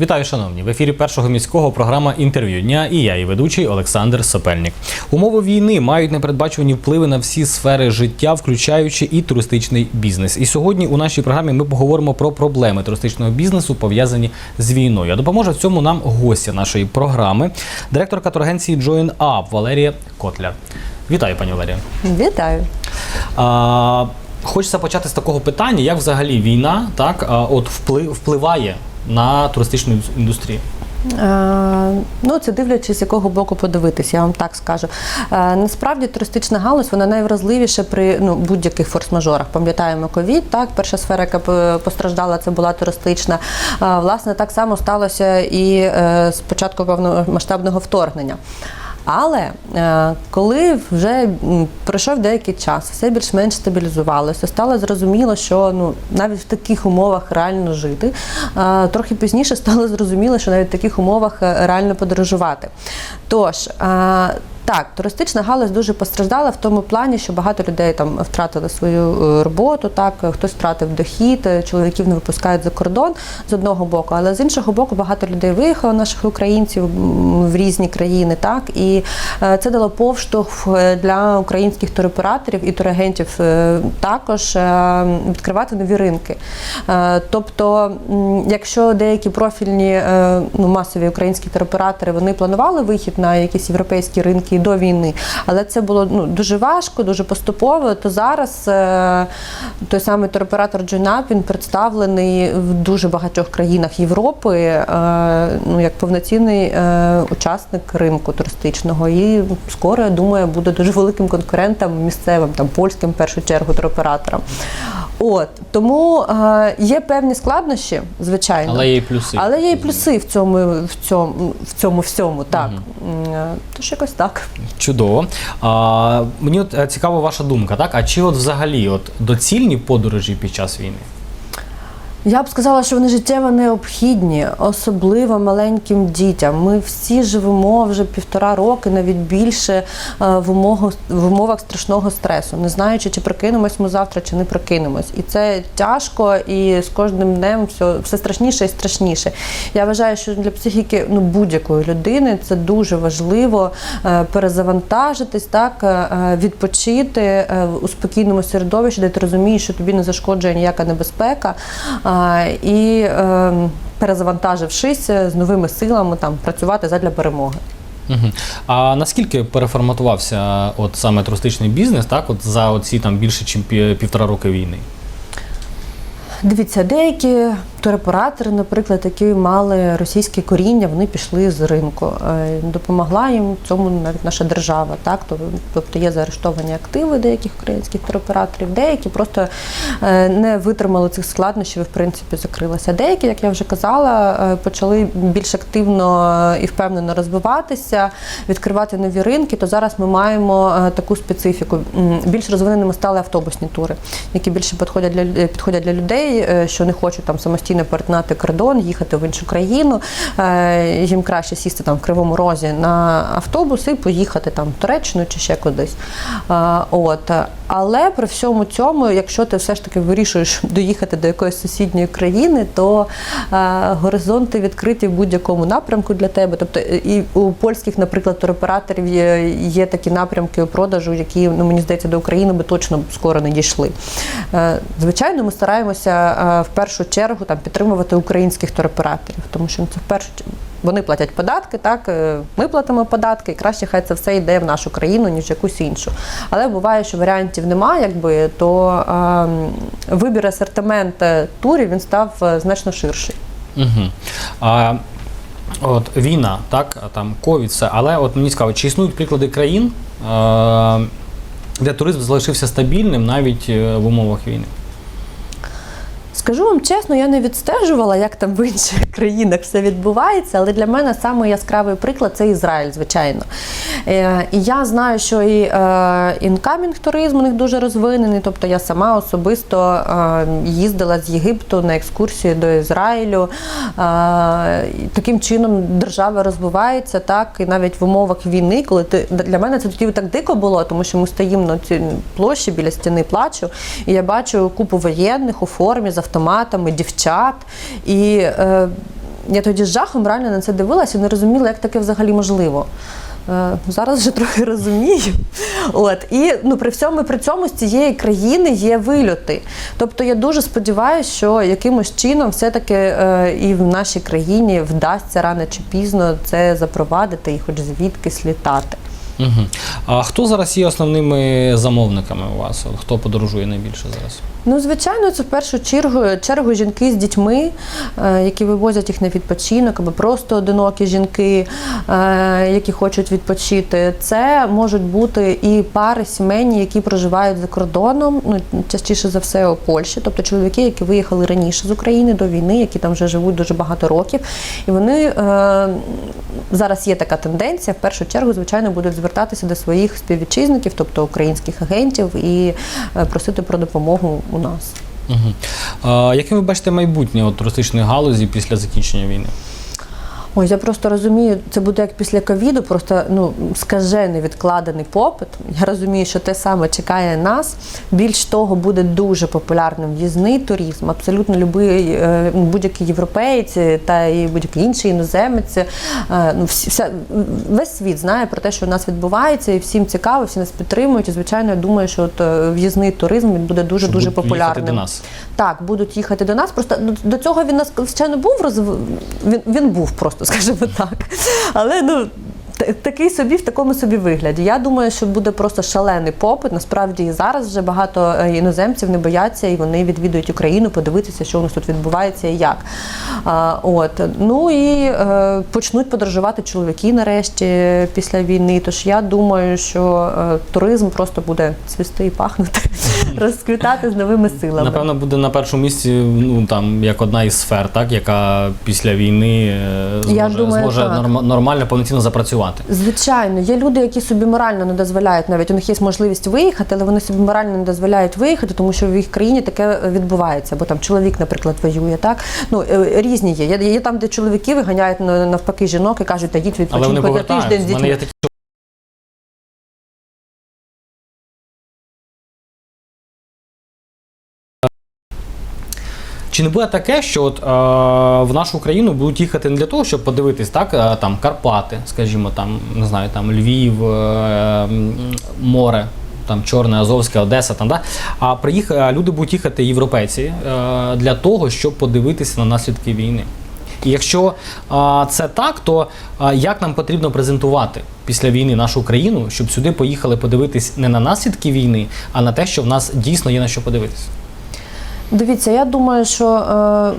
Вітаю, шановні! В ефірі першого міського програма інтерв'ю дня і я, її ведучий Олександр Сопельник. Умови війни мають непередбачувані впливи на всі сфери життя, включаючи і туристичний бізнес. І сьогодні у нашій програмі ми поговоримо про проблеми туристичного бізнесу, пов'язані з війною. А допоможе в цьому нам гостя нашої програми, директорка турагенції Join Up Валерія Котляр. Вітаю, пані Валерія. Вітаю. А, хочеться почати з такого питання, як взагалі війна так от вплив, впливає на туристичну індустрію. Е, ну, це дивлячись, з якого боку подивитися, я вам так скажу. Е, насправді туристична галузь вона найвразливіша при ну, будь-яких форс-мажорах. Пам'ятаємо ковід, так, перша сфера, яка постраждала, це була туристична. Е, власне, так само сталося і з початку повномасштабного вторгнення. Але е, коли вже пройшов деякий час, все більш-менш стабілізувалося, стало зрозуміло, що ну навіть в таких умовах реально жити. Е, трохи пізніше стало зрозуміло, що навіть в таких умовах е, реально подорожувати. Тож так, туристична галузь дуже постраждала в тому плані, що багато людей там втратили свою е, роботу, так хтось втратив дохід, е, чоловіків не випускають за кордон з одного боку, але з іншого боку, багато людей виїхало наших українців в різні країни, так і е, це дало повштовх е, для українських туроператорів і турагентів е, також е, відкривати нові ринки. Е, Тобто, якщо деякі профільні е, ну, масові українські туроператори вони планували вихід на якісь європейські ринки і до війни, але це було ну, дуже важко, дуже поступово. То зараз е, той самий туроператор Join він представлений в дуже багатьох країнах Європи, е, ну як повноцінний е, учасник ринку туристичного. І скоро я думаю, буде дуже великим конкурентом місцевим, там польським в першу чергу туроператорам. От тому е, є певні складнощі, звичайно, Але є і плюси. але є і плюси в цьому в цьому в цьому всьому. Так е, тож якось так. Чудово. А, мені от е, цікава ваша думка, так? А чи от взагалі от доцільні подорожі під час війни? Я б сказала, що вони життєво необхідні, особливо маленьким дітям. Ми всі живемо вже півтора роки, навіть більше е, в умовах, в умовах страшного стресу, не знаючи, чи прокинемось ми завтра, чи не прокинемось. І це тяжко, і з кожним днем все, все страшніше і страшніше. Я вважаю, що для психіки ну, будь-якої людини це дуже важливо е, перезавантажитись, так, е, відпочити у спокійному середовищі, де ти розумієш, що тобі не зашкоджує ніяка небезпека. І е, перезавантажившись з новими силами, там працювати задля перемоги. Угу. А наскільки переформатувався от саме туристичний бізнес, так, от за оці там більше, ніж півтора роки війни? Дивіться, деякі туроператори, наприклад, які мали російське коріння, вони пішли з ринку. Е, Допомогла їм цьому навіть наша держава. Так? Тоб- Тобто є заарештовані активи деяких українських туроператорів, деякі просто е, не витримали цих складнощів і в принципі закрилися. Деякі, як я вже казала, е, почали більш активно і впевнено розвиватися, відкривати нові ринки. То зараз ми маємо таку специфіку. Більш розвиненими стали автобусні тури, які більше підходять для підходять для людей, що не хочуть там самостійно перетинати кордон, їхати в іншу країну. Е, Їм краще сісти там в кривому розі на автобус і поїхати там в Туреччину чи ще кудись. Е, От але при всьому цьому, якщо ти все ж таки вирішуєш доїхати до якоїсь сусідньої країни, то е, горизонти відкриті в будь-якому напрямку для тебе. Тобто е, і у польських, наприклад, туроператорів є, є такі напрямки продажу, які ну мені здається до України би точно скоро не дійшли. Е, Звичайно, ми стараємося е, в першу чергу там підтримувати українських туроператорів, тому що ну, це в першу. Вони платять податки, так е, ми платимо податки, і краще хай це все йде в нашу країну, ніж якусь іншу. Але буває, що варіантів немає, якби то е, вибір асортимент е, турів він став е, значно ширший. Угу. А, от війна, так, там ковід, все. Але от мені цікаво, чи існують приклади країн, де туризм залишився стабільним навіть в умовах війни? Скажу вам чесно, я не відстежувала, як там в інших країнах все відбувається, але для мене самий яскравий приклад це Ізраїль, звичайно. Е, І я знаю, що і е, інкамінг туризм у них дуже розвинений. Тобто я сама особисто е, їздила з Єгипту на екскурсію до Ізраїлю. Е, Таким чином держава розвивається, так і навіть в умовах війни, коли ти для мене це тоді так дико було, тому що ми стоїмо на цій площі біля стіни плачу, і я бачу купу воєнних у формі автоматами, дівчат. І е, я тоді з жахом реально на це дивилася і не розуміла, як таке взагалі можливо. Е, Зараз вже трохи розумію. От і ну при всьому при цьому з цієї країни є вильоти. Тобто я дуже сподіваюся, що якимось чином все-таки е, і в нашій країні вдасться рано чи пізно це запровадити і хоч звідкись літати. Угу. А хто зараз є основними замовниками у вас? Хто подорожує найбільше зараз? Ну, звичайно, це в першу чергу, чергу жінки з дітьми, е, які вивозять їх на відпочинок, або просто одинокі жінки, е, які хочуть відпочити. Це можуть бути і пари сімейні, які проживають за кордоном, ну частіше за все у Польщі, тобто чоловіки, які виїхали раніше з України до війни, які там вже живуть дуже багато років. І вони е, зараз є така тенденція. В першу чергу, звичайно, будуть звертатися до своїх співвітчизників, тобто українських агентів, і е, просити про допомогу у нас. Угу. А, яким ви бачите майбутнє от, туристичної галузі після закінчення війни? Ой, я просто розумію, це буде як після ковіду, просто ну скажений відкладений попит. Я розумію, що те саме чекає нас. Більш того, буде дуже популярним в'їзний туризм. Абсолютно любий е, будь-який європеєць та і будь-який інший іноземець. е, Ну, вся, весь світ знає про те, що в нас відбувається, і всім цікаво, всі нас підтримують. І звичайно, я думаю, що от е, в'їзний туризм він буде дуже дуже будуть популярним. їхати до нас? Так, будуть їхати до нас. Просто до, цього він нас звичайно був розв... він, він був просто, скажімо так. Але ну. Такий собі в такому собі вигляді. Я думаю, що буде просто шалений попит. Насправді зараз вже багато е, іноземців не бояться, і вони відвідують Україну, подивитися, що у нас тут відбувається і як. А, от ну і е, почнуть подорожувати чоловіки нарешті після війни. Тож я думаю, що е, туризм просто буде цвісти і пахнути, розквітати з новими силами. Напевно, буде на першому місці, ну там як одна із сфер, так, яка після війни е, зможе, Я думаю, зможе так. норм- нормально повноцінно запрацювати. Звичайно, є люди, які собі морально не дозволяють, навіть у них є можливість виїхати, але вони собі морально не дозволяють виїхати, тому що в їх країні таке відбувається. Бо там чоловік, наприклад, воює. Так ну е, різні є. Є, є там, де чоловіки виганяють на- навпаки жінок і кажуть, та їдь вони на тиждень з дітьми. Чи не буде таке, що от, е, в нашу країну будуть їхати не для того, щоб подивитись, так, е, там Карпати, скажімо, там, не знаю, там Львів, е, море, там Чорне, Азовське, Одеса, там, да? а приїх... люди будуть їхати європейці е, для того, щоб подивитися на наслідки війни. І якщо а, це так, то а, як нам потрібно презентувати після війни нашу країну, щоб сюди поїхали подивитись не на наслідки війни, а на те, що в нас дійсно є на що подивитись? Дивіться, я думаю, що е,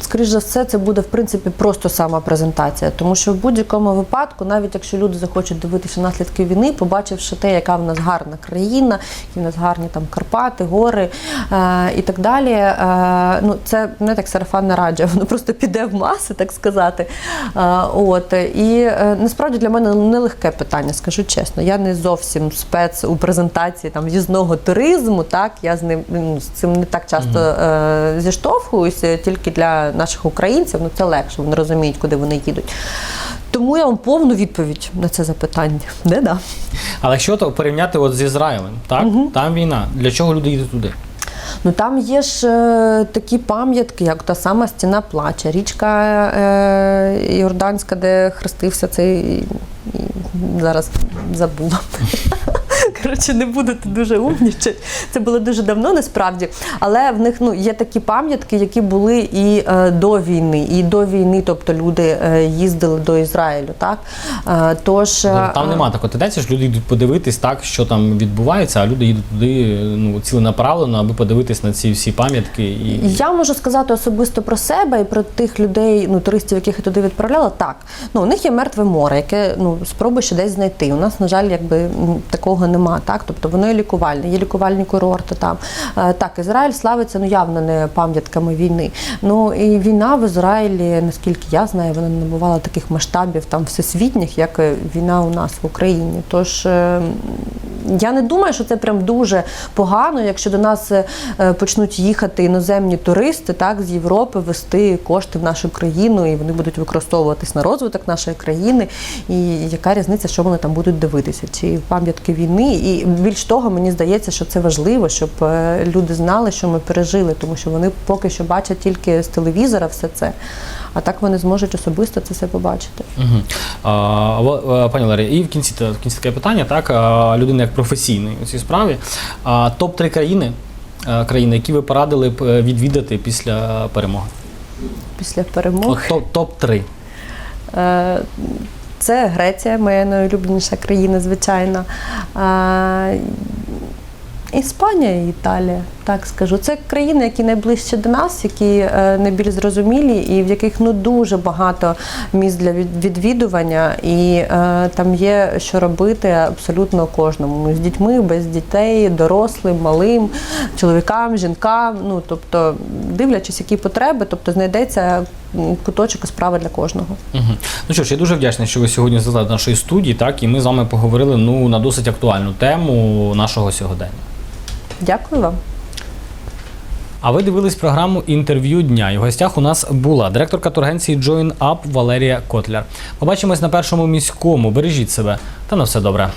скоріш за все це буде в принципі просто сама презентація, тому що в будь-якому випадку, навіть якщо люди захочуть дивитися наслідки війни, побачивши те, яка в нас гарна країна, які в нас гарні там Карпати, гори е, і так далі. Е, ну це не так сарафанне радіо, воно просто піде в маси, так сказати. Е, от і е, насправді для мене нелегке питання, скажу чесно. Я не зовсім спец у презентації там в'їзного туризму. Так я з ним ну, з цим не так часто е, зіштовхуюся, тільки для наших українців. Ну це легше, вони розуміють, куди вони їдуть. Тому я вам повну відповідь на це запитання не дам. Але якщо то порівняти от з Ізраїлем, так там війна. Для чого люди їдуть туди? Ну там є ж е, такі пам'ятки, як та сама стіна плача, річка е, Йорданська, де хрестився цей і зараз забула. Коротше, не буду тут дуже умнічати. Це було дуже давно насправді. Але в них ну, є такі пам'ятки, які були і е, до війни. І до війни, тобто люди е, їздили до Ізраїлю. Так? Е, тож, е, Там немає такої тенденції, що люди йдуть подивитись так, що там відбувається, а люди їдуть туди ну, ціленаправлено, аби подивитись на ці всі пам'ятки. І... Я можу сказати особисто про себе і про тих людей, ну туристів, яких я туди відправляла. Так, ну у них є мертве море, яке ну спробуй ще десь знайти. У нас, на жаль, якби такого нема. Так, тобто воно є лікувальне, є лікувальні курорти там. Е, Так, Ізраїль славиться ну явно не пам'ятками війни. Ну і війна в Ізраїлі, наскільки я знаю, вона не набувала таких масштабів там всесвітніх, як е, війна у нас в Україні. Тож. Я не думаю, що це прям дуже погано, якщо до нас е, почнуть їхати іноземні туристи так, з Європи, вести кошти в нашу країну, і вони будуть використовуватись на розвиток нашої країни. І яка різниця, що вони там будуть дивитися? Чи пам'ятки війни? І більш того, мені здається, що це важливо, щоб е, люди знали, що ми пережили, тому що вони поки що бачать тільки з телевізора все це. А так вони зможуть особисто це все побачити. Угу. А, пані Ларі, і в кінці, в кінці таке питання, так, людина як професійний у цій справі. А, топ-3 країни, е, країни, які ви порадили б е, відвідати після перемоги? Після перемоги. Топ- топ-3. Е, Це Греція, моя найулюбленіша країна, звичайно. Іспанія і Італія, так скажу. Це країни, які найближче до нас, які е, найбільш зрозумілі, і в яких ну дуже багато місць для відвідування, і е, там є що робити абсолютно кожному. Ну, з дітьми, без дітей, дорослим, малим, чоловікам, жінкам. Ну тобто, дивлячись, які потреби, тобто знайдеться куточок і справа для кожного. Угу. Ну що ж, я дуже вдячний, що ви сьогодні до нашої студії, так, і ми з вами поговорили ну, на досить актуальну тему нашого сьогодення. Дякую вам. А ви дивились програму інтерв'ю дня. І в гостях у нас була директорка тургенції Join Up Валерія Котляр. Побачимось на першому міському. Бережіть себе та на все добре.